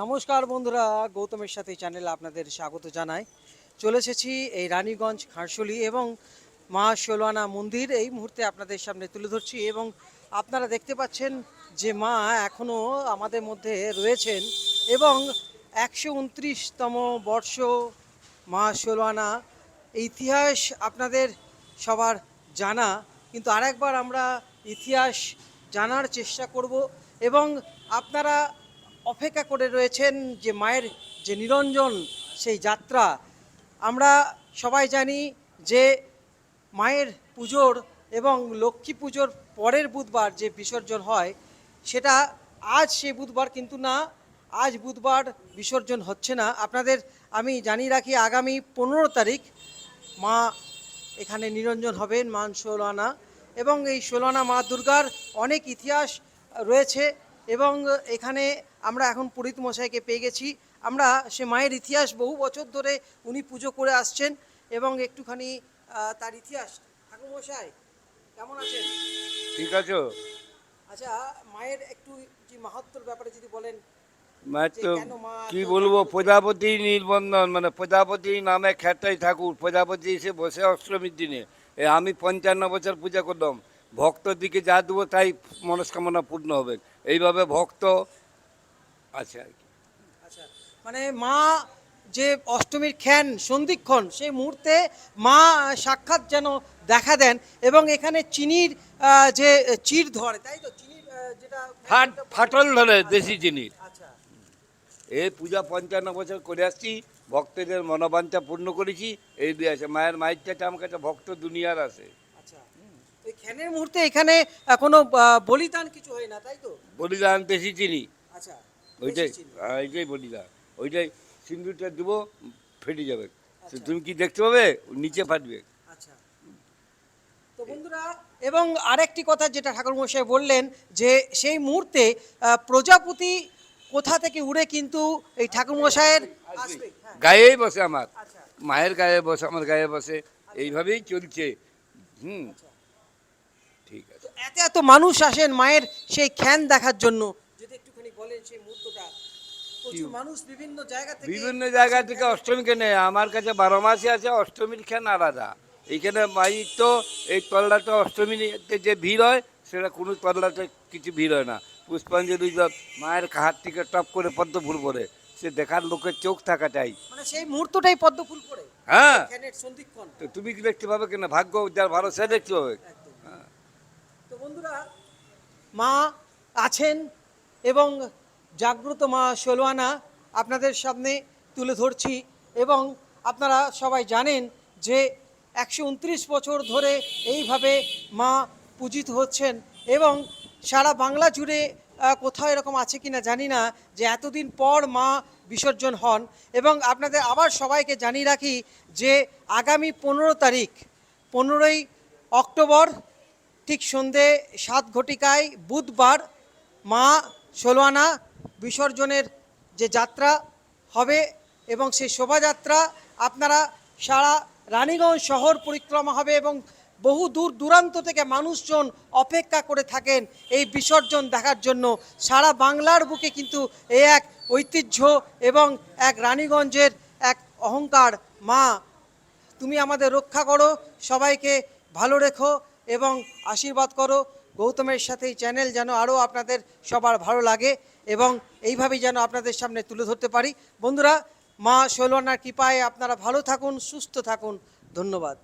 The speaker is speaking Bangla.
নমস্কার বন্ধুরা, গৌতমের সাথে চ্যানেলে আপনাদের স্বাগত জানাই। চলে এসেছি এই রানীগঞ্জ খারশলি এবং মা ষোলানা মন্দির। এই মুহূর্তে আপনাদের সামনে তুলে ধরছি এবং আপনারা দেখতে পাচ্ছেন যে মা এখনও আমাদের মধ্যে রয়েছেন এবং একশো উনত্রিশতম বর্ষ মা ষোলানা। ইতিহাস আপনাদের সবার জানা, কিন্তু আরেকবার আমরা ইতিহাস জানার চেষ্টা করব এবং আপনারা অপেক্ষা করে রয়েছেন যে মায়ের যে নিরঞ্জন সেই যাত্রা। আমরা সবাই জানি যে মায়ের পুজোর এবং লক্ষ্মী পুজোর পরের বুধবার যে বিসর্জন হয়, সেটা আজ সেই বুধবার কিন্তু না, আজ বুধবার বিসর্জন হচ্ছে না। আপনাদের আমি জানিয়ে রাখি, আগামী পনেরো তারিখ মা এখানে নিরঞ্জন হবেন মান ষোলানা এবং এই ষোলানা মা দুর্গার অনেক ইতিহাস রয়েছে। এবং এখানে আমরা এখন পুরীত মশাইকে পেয়ে গেছি। আমরা সে মায়ের ইতিহাস বহু বছর ধরে উনি পুজো করে আসছেন এবং একটুখানি তার ইতিহাস। ঠাকুর মশাই কেমন আছেন? ঠিক আছে? আচ্ছা মায়ের একটু যে মাহাত্মর ব্যাপারে যদি বলেন মায়ের তো কি বলব? প্রজাপতি নির্বন্ধন মানে প্রজাপতি নামে খ্যাটাই ঠাকুর। প্রজাপতি এসে বসে অষ্টমীর দিনে। আমি পঞ্চান্ন বছর পূজা করলাম ভক্তর দিকে যা দেবো তাই মনস্কামনা পূর্ণ হবে। এইভাবে ভক্ত আছে আর কি। আচ্ছা মানে মা যে অষ্টমীর খ্যান সন্ধিক্ষণ সেই মুহূর্তে মা সাক্ষাৎ যেন দেখা দেন এবং এখানে চিনির যে চির ধরে তাই তো? চিনির যেটা ফাট ফাটল ধরে দেশি জিনিস আচ্ছা। এই পূজা পঞ্চান্ন বছর করে আসছি ভক্তদের মনোবাঞ্ছা পূর্ণ করেছি এই দিয়ে আছে। মায়ের মায়ের চাইতে আমার কাছে ভক্ত দুনিয়ার আছে। আচ্ছা খ্যানের মুহূর্তে এখানে কোনো বলিদান কিছু হয় না তাই তো? বলিদান দেশি চিনি। আচ্ছা ওইটাই হ্যাঁ, এইটাই বলিদান। ওইটাই সিন্দুরটা দেবো ফেটে যাবে। আচ্ছা। তুমি কি দেখতে পাবে? নিচে ফাটবে। আচ্ছা। তো বন্ধুরা এবং আরেকটি কথা যেটা ঠাকুরমশাই বললেন যে সেই মুহূর্তে প্রজাপতি কোথা থেকে উড়ে কিন্তু এই ঠাকুরমশাইয়ের হ্যাঁ। গায়েই বসে আমার। আচ্ছা। মায়ের গায়ে বসে আমার গায়ে বসে। এইভাবেই চলছে। হুম। এত এত মানুষ আসেন মায়ের সেই খ্যান দেখার জন্য। যদি একটুখানি বলেন সেই মুহূর্তটা। মানুষ বিভিন্ন জায়গা থেকে বিভিন্ন জায়গা থেকে অষ্টমীকে নেয় আমার কাছে বারো মাসে আছে অষ্টমীর খেন আলাদা। এইখানে মায়ের তো এই তল্লাতে অষ্টমীতে যে ভিড় হয় সেটা কোনো তল্লাতে কিছু ভিড় হয় না। পুষ্পাঞ্জলি মায়ের হাত থেকে টপ করে পদ্ম ফুল পড়ে সে দেখার লোকের চোখ থাকা চাই মানে সেই মুহূর্তটাই পদ্ম ফুল পড়ে হ্যাঁ তো তুমি কি দেখতে পাবে কেন? ভাগ্য যার ভালো সে দেখতে পাবে একদম হ্যাঁ। তো বন্ধুরা মা আছেন এবং জাগ্রত মা ষোলোয়ানা আপনাদের সামনে তুলে ধরছি এবং আপনারা সবাই জানেন যে একশো উনত্রিশ বছর ধরে এইভাবে মা পূজিত হচ্ছেন এবং সারা বাংলা জুড়ে কোথাও এরকম আছে কিনা জানি না যে এতদিন পর মা বিসর্জন হন এবং আপনাদের আবার সবাইকে জানিয়ে রাখি যে আগামী পনেরো তারিখ, পনেরোই অক্টোবর ঠিক সন্ধে সাত ঘটিকায় বুধবার মা ষোলোয়ানা বিসর্জনের যে যাত্রা হবে এবং সেই শোভাযাত্রা আপনারা সারা রানীগঞ্জ শহর পরিক্রমা হবে এবং বহু দূর দূরান্ত থেকে মানুষজন অপেক্ষা করে থাকেন এই বিসর্জন দেখার জন্য। সারা বাংলার বুকে কিন্তু এই এক ঐতিহ্য এবং এক রানীগঞ্জের এক অহংকার। মা, তুমি আমাদের রক্ষা করো, সবাইকে ভালো রেখো এবং আশীর্বাদ করো। গৌতমের সাথে এই চ্যানেল যেন আরও আপনাদের সবার ভালো লাগে এবং এইভাবেই যেন আপনাদের সামনে তুলে ধরতে পারি। বন্ধুরা, মা শৈলনার কৃপায় আপনারা ভালো থাকুন, সুস্থ থাকুন। ধন্যবাদ।